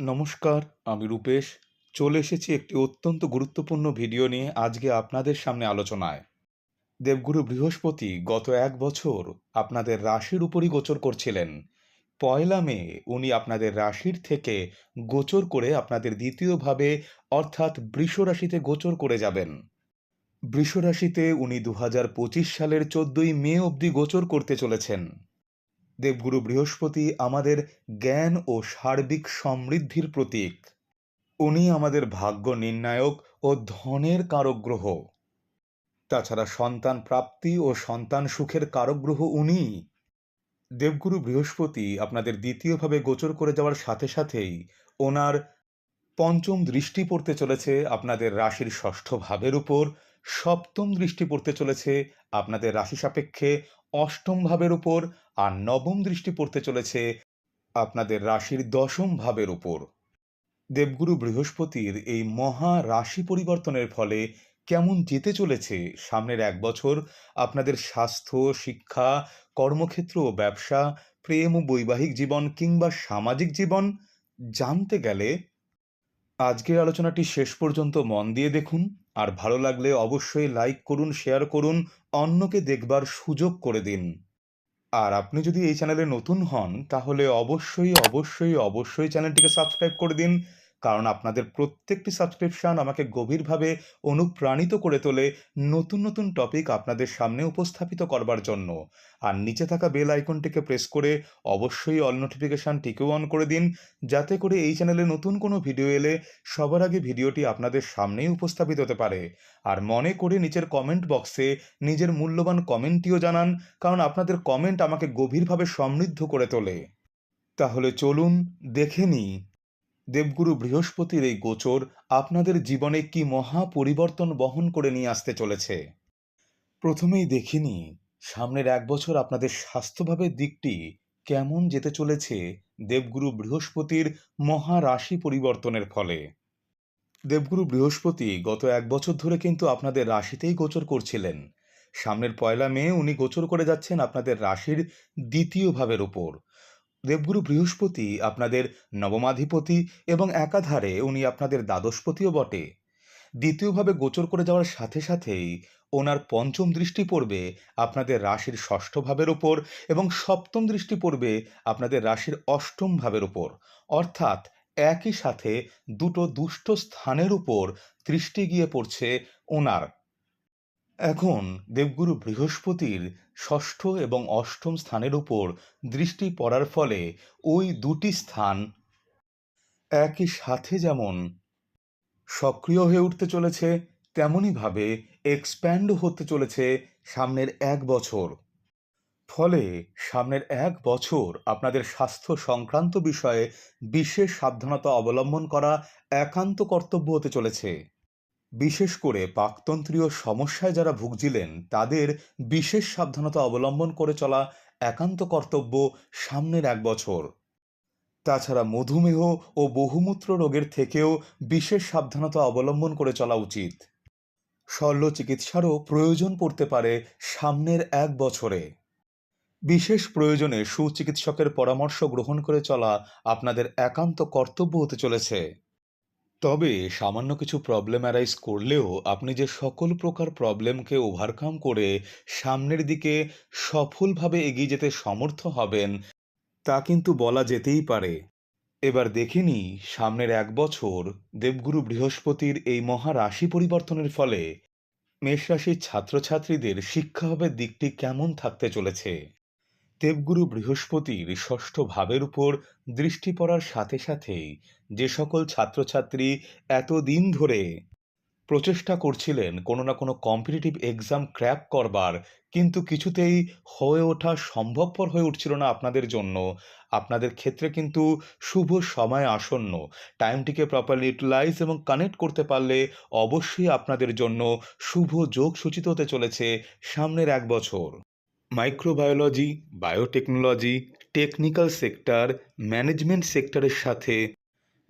নমস্কার, আমি রূপেশ। চলে এসেছি একটি অত্যন্ত গুরুত্বপূর্ণ ভিডিও নিয়ে আজকে আপনাদের সামনে আলোচনায়। দেবগুরু বৃহস্পতি গত এক বছর আপনাদের রাশির উপরই গোচর করছিলেন। পয়লা মে উনি আপনাদের রাশির থেকে গোচর করে আপনাদের দ্বিতীয়ভাবে অর্থাৎ বৃষ রাশিতে গোচর করে যাবেন। বৃষ রাশিতে উনি দু সালের চোদ্দই মে অবধি গোচর করতে চলেছেন। দেবগুরু বৃহস্পতি আমাদের জ্ঞান ও সার্বিক সমৃদ্ধির প্রতীক। উনি আমাদের ভাগ্য নির্ণায়ক ও ধনের কারক গ্রহ তাছাড়া সন্তান প্রাপ্তি ও সন্তান সুখের কারক গ্রহ উনি দেবগুরু বৃহস্পতি আপনাদের দ্বিতীয়ভাবে গোচর করে যাওয়ার সাথে সাথেই ওনার পঞ্চম দৃষ্টি পড়তে চলেছে আপনাদের রাশির ষষ্ঠ ভাবের উপর। সপ্তম দৃষ্টি পড়তে চলেছে আপনাদের রাশি সাপেক্ষে অষ্টম ভাবের উপর আর নবম দৃষ্টি পড়তে চলেছে আপনাদের রাশির দশম ভাবের উপর। দেবগুরু বৃহস্পতির এই মহা রাশি পরিবর্তনের ফলে কেমন যেতে চলেছে সামনের এক বছর আপনাদের স্বাস্থ্য, শিক্ষা, কর্মক্ষেত্র ও ব্যবসা, প্রেম ও বৈবাহিক জীবন কিংবা সামাজিক জীবন জানতে গেলে আজকের আলোচনাটি শেষ পর্যন্ত মন দিয়ে দেখুন। আর ভালো লাগলে অবশ্যই লাইক করুন শেয়ার করুন, অন্যকে দেখবার সুযোগ করে দিন। আর আপনি যদি এই চ্যানেলে নতুন হন, তাহলে অবশ্যই অবশ্যই অবশ্যই চ্যানেলটিকে সাবস্ক্রাইব করে দিন। কারণ আপনাদের প্রত্যেকটি সাবস্ক্রিপশন আমাকে গভীরভাবে অনুপ্রাণিত করে তোলে নতুন নতুন টপিক আপনাদের সামনে উপস্থাপিত করবার জন্য। আর নিচে থাকা বেল আইকনটিকে প্রেস করে অবশ্যই অল নোটিফিকেশানটিকেও অন করে দিন, যাতে করে এই চ্যানেলে নতুন কোনো ভিডিও এলে সবার আগে ভিডিওটি আপনাদের সামনেই উপস্থাপিত হতে পারে। আর মনে করে নিচের কমেন্ট বক্সে নিজের মূল্যবান কমেন্টটিও জানান, কারণ আপনাদের কমেন্ট আমাকে গভীরভাবে সমৃদ্ধ করে তোলে। তাহলে চলুন দেখে নিই দেবগুরু বৃহস্পতির এই গোচর আপনাদের জীবনে কি মহা পরিবর্তন বহন করে নিয়ে আসতে চলেছে? প্রথমেই দেখিনি সামনের এক বছর আপনাদের স্বাস্থ্যভাবে দিকটি কেমন যেতে চলেছে দেবগুরু বৃহস্পতির মহা রাশি পরিবর্তনের ফলে। দেবগুরু বৃহস্পতি গত এক বছর ধরে কিন্তু আপনাদের রাশিতেই গোচর করছিলেন। সামনের পয়লা মে উনি গোচর করে যাচ্ছেন আপনাদের রাশির দ্বিতীয় ভাবের উপর। দেবগুরু বৃহস্পতি আপনাদের নবমাধিপতি এবং একাধারে উনি আপনাদের দ্বাদশপতিও বটে। দ্বিতীয়ভাবে গোচর করে যাওয়ার সাথে সাথেই ওনার পঞ্চম দৃষ্টি পড়বে আপনাদের রাশির ষষ্ঠ ভাবের ওপর এবং সপ্তম দৃষ্টি পড়বে আপনাদের রাশির অষ্টম ভাবের ওপর অর্থাৎ একই সাথে দুটো দুষ্ট স্থানের উপর দৃষ্টি গিয়ে পড়ছে ওনার। এখন দেবগুরু বৃহস্পতির ষষ্ঠ এবং অষ্টম স্থানের উপর দৃষ্টি পড়ার ফলে ওই দুটি স্থান একই সাথে যেমন সক্রিয় হয়ে উঠতে চলেছে তেমনইভাবে এক্সপ্যান্ড হতে চলেছে সামনের এক বছর। ফলে সামনের এক বছর আপনাদের স্বাস্থ্য সংক্রান্ত বিষয়ে বিশেষ সাবধানতা অবলম্বন করা একান্ত কর্তব্য হতে চলেছে। বিশেষ করে পাকতন্ত্রীয় সমস্যায় যারা ভুগছিলেন, তাদের বিশেষ সাবধানতা অবলম্বন করে চলা একান্ত কর্তব্য সামনের এক বছর। তাছাড়া মধুমেহ ও বহুমূত্র রোগের থেকেও বিশেষ সাবধানতা অবলম্বন করে চলা উচিত। শল্য চিকিৎসারও প্রয়োজন পড়তে পারে সামনের এক বছরে। বিশেষ প্রয়োজনে সুচিকিৎসকের পরামর্শ গ্রহণ করে চলা আপনাদের একান্ত কর্তব্য হতে চলেছে। তবে সামান্য কিছু প্রবলেম অ্যারাইজ করলেও আপনি যে সকল প্রকার প্রবলেমকে ওভারকাম করে সামনের দিকে সফলভাবে এগিয়ে যেতে সমর্থ হবেন, তা কিন্তু বলা যেতেই পারে। এবার দেখিনি সামনের এক বছর দেবগুরু বৃহস্পতির এই মহা রাশি পরিবর্তনের ফলে মেষ রাশির ছাত্রছাত্রীদের শিক্ষাভাবের দিকটি কেমন থাকতে চলেছে? দেবগুরু বৃহস্পতির ষষ্ঠ ভাবের উপর দৃষ্টি পড়ার সাথে সাথেই যে সকল ছাত্রছাত্রী এতদিন ধরে প্রচেষ্টা করছিলেন কোনো না কোনো কম্পিটিটিভ এক্সাম ক্র্যাক করবার, কিন্তু কিছুতেই হয়ে ওঠা সম্ভবপর হয়ে উঠছিল না আপনাদের জন্য। আপনাদের ক্ষেত্রে কিন্তু শুভ সময় আসন্ন। টাইমটিকে প্রপারলি ইউটিলাইজ এবং কানেক্ট করতে পারলে অবশ্যই আপনাদের জন্য শুভ যোগ সূচিত হতে চলেছে সামনের এক বছর। Microbiology biotechnology technical sector management সেক্টরের সাথে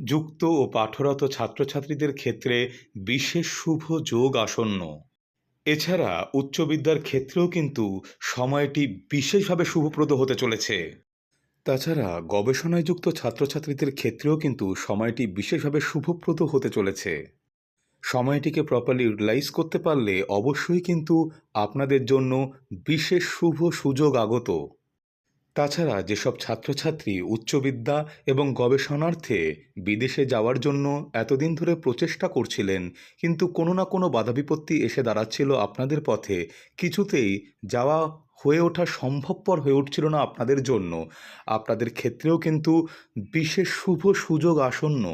যুক্ত ও পাঠরত ছাত্রছাত্রীদের ক্ষেত্রে বিশেষ শুভ যোগ আসন্ন। এছাড়া উচ্চবিদ্যার ক্ষেত্রেও কিন্তু সময়টি বিশেষভাবে শুভপ্রদ হতে চলেছে। তাছাড়া গবেষণায় যুক্ত ছাত্রছাত্রীদের ক্ষেত্রেও কিন্তু সময়টি বিশেষভাবে শুভপ্রদ হতে চলেছে। সময়টিকে প্রপারলি ইউটিলাইজ করতে পারলে অবশ্যই কিন্তু আপনাদের জন্য বিশেষ শুভ সুযোগ আগত। তাছাড়া যেসব ছাত্রছাত্রী উচ্চবিদ্যা এবং গবেষণার্থে বিদেশে যাওয়ার জন্য এতদিন ধরে প্রচেষ্টা করছিলেন, কিন্তু কোনো না কোনো বাধা বিপত্তি এসে দাঁড়াচ্ছিল আপনাদের পথে। কিছুতেই যাওয়া হয়ে ওঠা সম্ভবপর হয়ে উঠছিল না আপনাদের জন্য। আপনাদের ক্ষেত্রেও কিন্তু বিশেষ শুভ সুযোগ আসন্ন।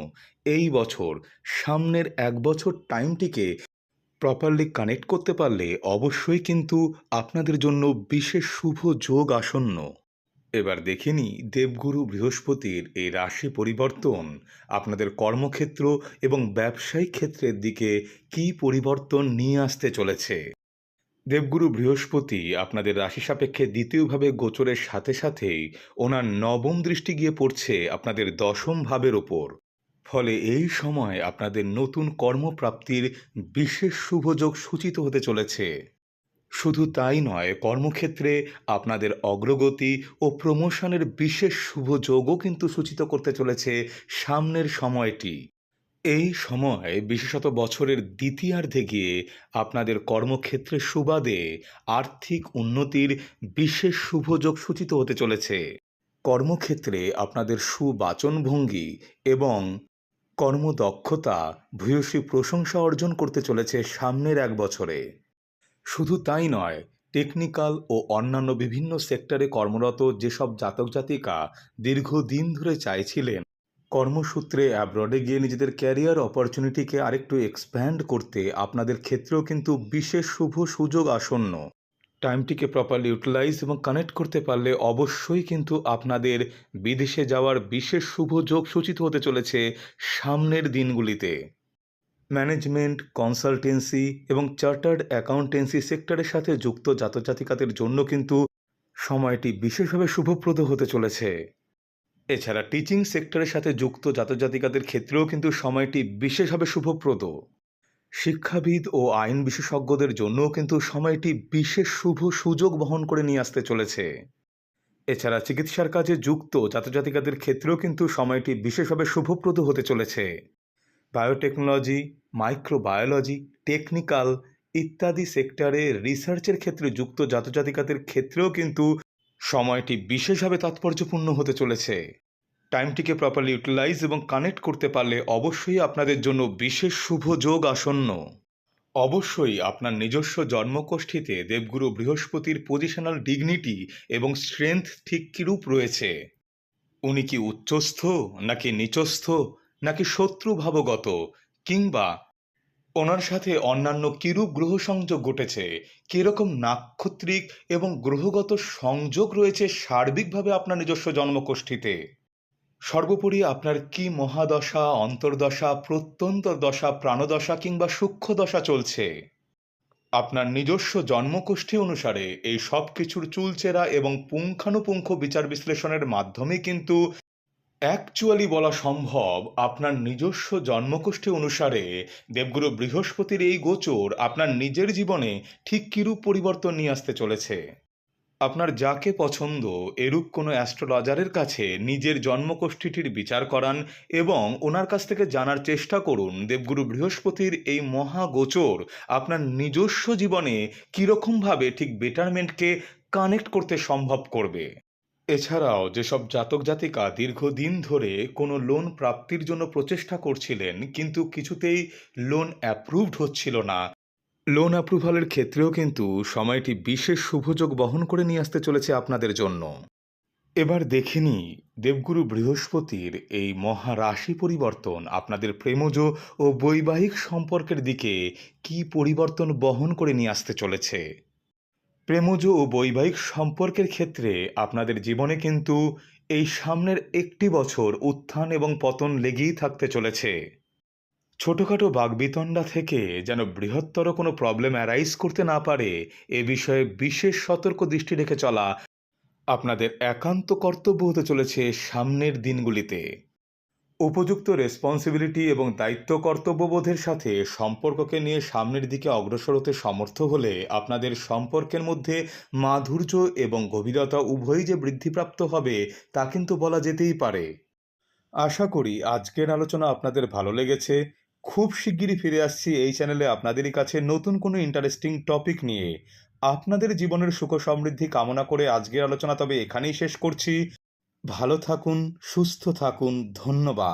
এই বছর, সামনের এক বছর টাইমটিকে প্রপারলি কানেক্ট করতে পারলে অবশ্যই কিন্তু আপনাদের জন্য বিশেষ শুভ যোগ আসন্ন। এবার দেখে নি দেবগুরু বৃহস্পতির এই রাশি পরিবর্তন, আপনাদের কর্মক্ষেত্র এবং ব্যবসায়িক ক্ষেত্রের দিকে কী পরিবর্তন নিয়ে আসতে চলেছে। দেবগুরু বৃহস্পতি আপনাদের রাশি সাপেক্ষে দ্বিতীয়ভাবে গোচরের সাথে সাথেই ওনার নবম দৃষ্টি গিয়ে পড়ছে আপনাদের দশম ভাবের ওপর। ফলে এই সময় আপনাদের নতুন কর্মপ্রাপ্তির বিশেষ শুভযোগ সূচিত হতে চলেছে। শুধু তাই নয়, কর্মক্ষেত্রে আপনাদের অগ্রগতি ও প্রমোশনের বিশেষ শুভ যোগও কিন্তু সূচিত করতে চলেছে সামনের সময়টি। এই সময় বিশেষত বছরের দ্বিতীয়ার্ধে গিয়ে আপনাদের কর্মক্ষেত্রে সুবাদে আর্থিক উন্নতির বিশেষ শুভযোগ সূচিত হতে চলেছে। কর্মক্ষেত্রে আপনাদের সুবাচনভঙ্গি এবং কর্মদক্ষতা ভূয়সী প্রশংসা অর্জন করতে চলেছে সামনের এক বছরে। শুধু তাই নয় টেকনিক্যাল ও অন্যান্য বিভিন্ন সেক্টরে কর্মরত যেসব জাতক জাতিকা দীর্ঘদিন ধরে চাইছিলেন, কর্মসূত্রে অ্যাব্রডে গিয়ে নিজেদের ক্যারিয়ার অপরচুনিটিকে আরেকটু এক্সপ্যান্ড করতে, আপনাদের ক্ষেত্রেও কিন্তু বিশেষ শুভ সুযোগ আসন্ন। টাইমটিকে প্রপারলি ইউটিলাইজ এবং কানেক্ট করতে পারলে অবশ্যই কিন্তু আপনাদের বিদেশে যাওয়ার বিশেষ শুভ যোগ সূচিত হতে চলেছে সামনের দিনগুলিতে। ম্যানেজমেন্ট কনসালটেন্সি এবং চার্টার্ড অ্যাকাউন্টেন্সি সেক্টরের সাথে যুক্ত জাতজাতিকাদের জন্য কিন্তু সময়টি বিশেষভাবে শুভপ্রদ হতে চলেছে। এছাড়া টিচিং সেক্টরের সাথে যুক্ত জাতজাতিকাদের ক্ষেত্রেও কিন্তু সময়টি বিশেষভাবে শুভপ্রদ। শিক্ষাবিদ ও আইন বিশেষজ্ঞদের জন্যও কিন্তু সময়টি বিশেষ শুভ সুযোগ বহন করে নিয়ে আসতে চলেছে। এছাড়া চিকিৎসার কাজে যুক্ত জাতজাতিকাদের ক্ষেত্রেও কিন্তু সময়টি বিশেষভাবে শুভপ্রদ হতে চলেছে। বায়োটেকনোলজি, মাইক্রোবায়োলজি, টেকনিক্যাল ইত্যাদি সেক্টরে রিসার্চের ক্ষেত্রে যুক্ত জাতজাতিকাদের ক্ষেত্রেও কিন্তু সময়টি বিশেষভাবে তাৎপর্যপূর্ণ হতে চলেছে। টাইমটিকে প্রপারলি ইউটিলাইজ এবং কানেক্ট করতে পারলে অবশ্যই আপনাদের জন্য বিশেষ শুভ যোগ আসন্ন। অবশ্যই আপনার নিজস্ব জন্মকোষ্ঠীতে দেবগুরু বৃহস্পতির পজিশনাল ডিগনিটি এবং স্ট্রেংথ ঠিক কীরূপ রয়েছে? উনি কি উচ্চস্থ নাকি নিচস্থ নাকি শত্রু ভাবগত কিংবা ওনার সাথে অন্যান্য কিরূপ গ্রহ সংযোগ ঘটেছে, কীরকম নাক্ষত্রিক এবং গ্রহগত সংযোগ রয়েছে সার্বিকভাবে আপনার নিজস্ব জন্মকোষ্ঠীতে? সর্বোপরি আপনার কি মহাদশা, অন্তর্দশা প্রত্যন্তর দশা প্রাণদশা কিংবা সূক্ষ্ম দশা চলছে? আপনার নিজস্ব জন্মকোষ্ঠী অনুসারে এই সব কিছুর চুলচেরা এবং পুঙ্খানুপুঙ্খ বিচার বিশ্লেষণের মাধ্যমে কিন্তু অ্যাকচুয়ালি বলা সম্ভব, আপনার নিজস্ব জন্মকোষ্ঠী অনুসারে দেবগুরু বৃহস্পতির এই গোচর আপনার নিজের জীবনে ঠিক কিরূপ পরিবর্তন নিয়ে আসতে চলেছে? আপনার যাকে পছন্দ এরূপ কোনো অ্যাস্ট্রোলজারের কাছে নিজের জন্মকোষ্ঠীটির বিচার করান এবং ওনার কাছ থেকে জানার চেষ্টা করুন, দেবগুরু বৃহস্পতির এই মহাগোচর আপনার নিজস্ব জীবনে কীরকমভাবে ঠিক বেটারমেন্টকে কানেক্ট করতে সম্ভব করবে। এছাড়াও যেসব জাতক জাতিকা দীর্ঘদিন ধরে কোনো লোন প্রাপ্তির জন্য প্রচেষ্টা করছিলেন, কিন্তু কিছুতেই লোন অ্যাপ্রুভড হচ্ছিল না। লোন অ্যাপ্রুভালের ক্ষেত্রেও কিন্তু সময়টি বিশেষ শুভযোগ বহন করে নিয়ে আসতে চলেছে আপনাদের জন্য। এবার দেখিনি দেবগুরু বৃহস্পতির এই মহারাশি পরিবর্তন। আপনাদের প্রেমজ ও বৈবাহিক সম্পর্কের দিকে কি পরিবর্তন বহন করে নিয়ে আসতে চলেছে? প্রেমজ ও বৈবাহিক সম্পর্কের ক্ষেত্রে আপনাদের জীবনে কিন্তু এই সামনের একটি বছর উত্থান এবং পতন লেগেই থাকতে চলেছে। ছোটোখাটো বাগবিতণ্ডা থেকে যেন বৃহত্তর কোনো প্রবলেম অ্যারাইজ করতে না পারে, এ বিষয়ে বিশেষ সতর্ক দৃষ্টি রেখে চলা আপনাদের একান্ত কর্তব্য হতে চলেছে সামনের দিনগুলিতে। উপযুক্ত রেসপন্সিবিলিটি এবং দায়িত্ব কর্তব্যবোধের সাথে সম্পর্ককে নিয়ে সামনের দিকে অগ্রসর হতে সমর্থ হলে আপনাদের সম্পর্কের মধ্যে মাধুর্য এবং গভীরতা উভয়ই যে বৃদ্ধিপ্রাপ্ত হবে, তা কিন্তু বলা যেতেই পারে। আশা করি আজকের আলোচনা আপনাদের ভালো লেগেছে। খুব শিগগিরই ফিরে আসছি এই চ্যানেলে আপনাদেরই কাছে নতুন কোনো ইন্টারেস্টিং টপিক নিয়ে। আপনাদের জীবনের সুখ সমৃদ্ধি কামনা করে আজকের আলোচনা তবে এখানেই শেষ করছি। ভালো থাকুন, সুস্থ থাকুন, ধন্যবাদ।